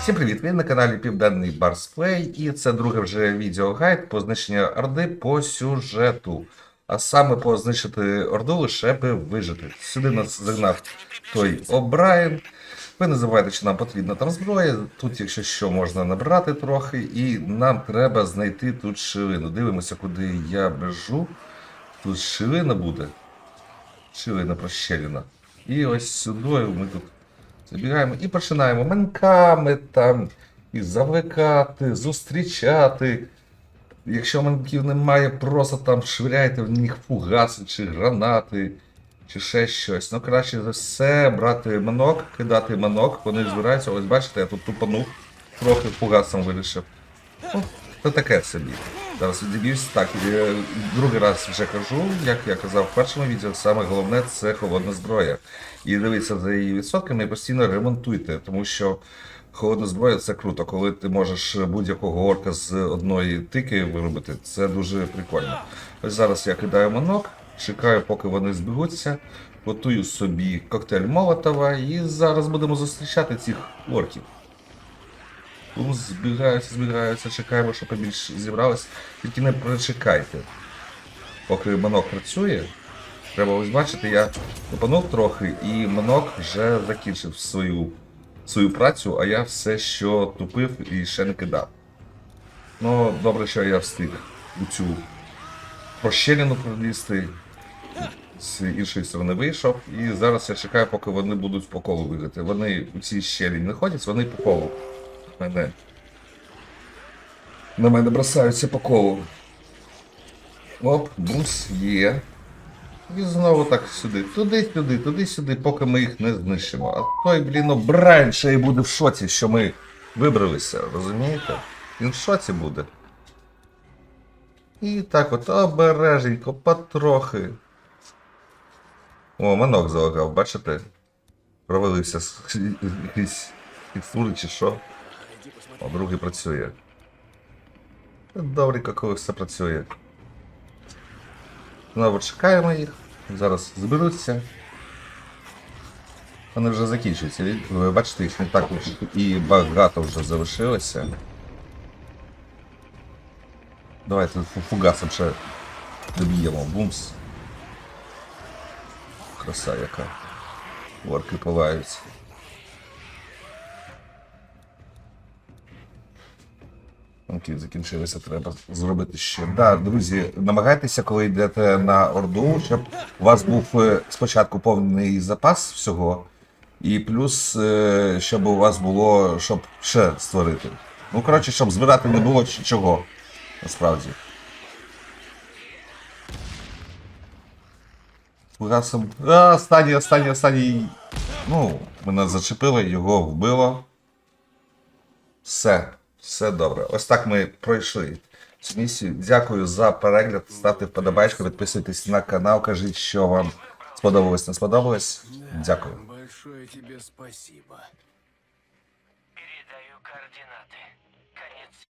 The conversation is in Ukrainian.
Всім привіт! Ви на каналі Південний Барсплей, і це друге вже відеогайд по знищенню Орди по сюжету. А саме по знищити Орду лише би вижити. Сюди нас загнав той О'Брайен. Ви не забувайте, що нам потрібна там зброя. Тут, якщо що, можна набрати трохи, і нам треба знайти тут шилину. Дивимося, куди я бежу. Тут шилина буде. Шилина прощеліна. І ось сюди ми тут забігаємо і починаємо манками там і завлекати, зустрічати. Якщо манків немає, просто там швиряйте в них фугаси чи гранати, чи ще щось. Ну, краще за все брати манок, кидати манок, вони збираються. Ось бачите, я тут тупанув, трохи фугасом вирішив. Ну, це таке собі. Зараз відіб'юсь. Так, е, другий раз вже кажу, як я казав в першому відео, саме головне це холодна зброя. І дивіться за її відсотками і постійно ремонтуйте, тому що холодна зброя це круто. Коли ти можеш будь-якого орка з одної тики виробити, це дуже прикольно. Ось зараз я кидаю манок, чекаю, поки вони збігуться, готую собі коктейль Молотова і зараз будемо зустрічати цих орків. Ну, збігаються, збігаються, чекаємо, щоб побільше зібралось. Тільки не прочекайте. Поки манок працює, треба ось бачити, я тупанув трохи, і манок вже закінчив свою, свою працю, а я все, що тупив і ще не кидав. Ну, добре, що я встиг у цю прощеліну пролізти. З іншої сторони вийшов, і зараз я чекаю, поки вони будуть по колу вигати. Вони у цій щелі не ходять, вони по колу мене. На мене бросаються по колу. Оп, бус є. І знову так сюди. Туди-сюди, туди-сюди, поки ми їх не знищимо. А той, блін, Брайан ще й буде в шоці, що ми вибралися, розумієте? Він в шоці буде. І так от обереженько, потрохи. О, манок залагав, бачите? Провалився з якісь чи що. О, другий працює. Добренько, коли все працює. Знову чекаємо їх. Зараз зберуться. Вони вже закінчуються. Ви бачите, їх не так і багато вже залишилося. Давайте фу- фугасом ще доб'ємо. Бумс. Краса яка. Орки палаються. Окей, закінчилося, треба зробити ще. Да, друзі, намагайтеся, коли йдете на Орду, щоб у вас був е, спочатку повний запас всього, і плюс, е, щоб у вас було, щоб ще створити. Ну, коротше, щоб збирати не було чого, насправді. Фугасом. А, останній, останній, останній. Ну, мене зачепило, його вбило. Все, все добре. Ось так ми пройшли цю місію. Дякую за перегляд. Ставте вподобайку, підписуйтесь на канал, кажіть, що вам сподобалось, не сподобалось. Дякую. Большое тебе спасибо. Передаю координаты. Конец